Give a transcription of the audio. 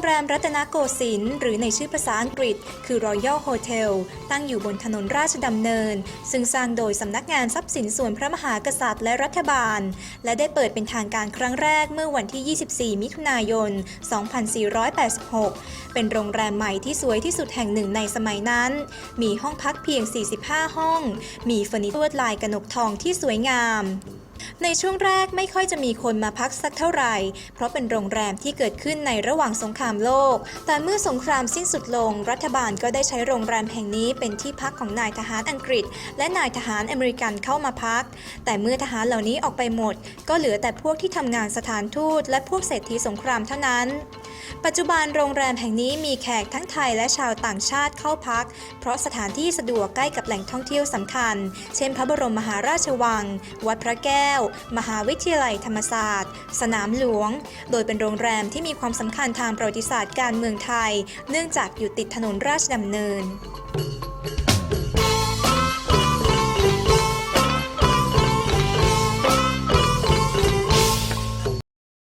งแรมรัตนโกสินทร์หรือในชื่อภาษาอังกฤษ คือ Royal Hotel ตั้งอยู่บนถนนราชดำเนิน ซึ่งสร้างโดยสำนักงานทรัพย์สินส่วนพระมหากษัตริย์และรัฐบาล และได้เปิดเป็นทางการครั้งแรกเมื่อวันที่ 24 มิถุนายน 2486 เป็นโรงแรมใหม่ที่สวยที่สุดแห่งหนึ่งในสมัยนั้น มีห้องพักเพียง 45 ห้อง มีเฟอร์นิเจอร์ลวดลายกระหนกทองที่สวยงาม ในช่วงแรกไม่ค่อยจะมีคนมาพักสักเท่าไหร่ เพราะเป็นโรงแรมที่เกิดขึ้นในระหว่างสงครามโลก แต่เมื่อสงครามสิ้นสุดลง รัฐบาลก็ได้ใช้โรงแรมแห่งนี้เป็นที่พักของนายทหารอังกฤษ และนายทหารอเมริกันเข้ามาพัก แต่เมื่อทหารเหล่านี้ออกไปหมด ก็เหลือแต่พวกที่ทำงานสถานทูตและพวกเศรษฐีสงครามเท่านั้น ปัจจุบันโรงแรมแห่งนี้มีแขกทั้งไทยและชาวต่างชาติเข้าพัก เพราะสถานที่สะดวกใกล้กับแหล่งท่องเที่ยวสำคัญ เช่น พระบรมมหาราชวัง วัดพระแก้ว มหาวิทยาลัยธรรมศาสตร์ สนามหลวง โดยเป็นโรงแรมที่มีความสำคัญทางประวัติศาสตร์การเมืองไทย เนื่องจากอยู่ติดถนนราชดำเนิน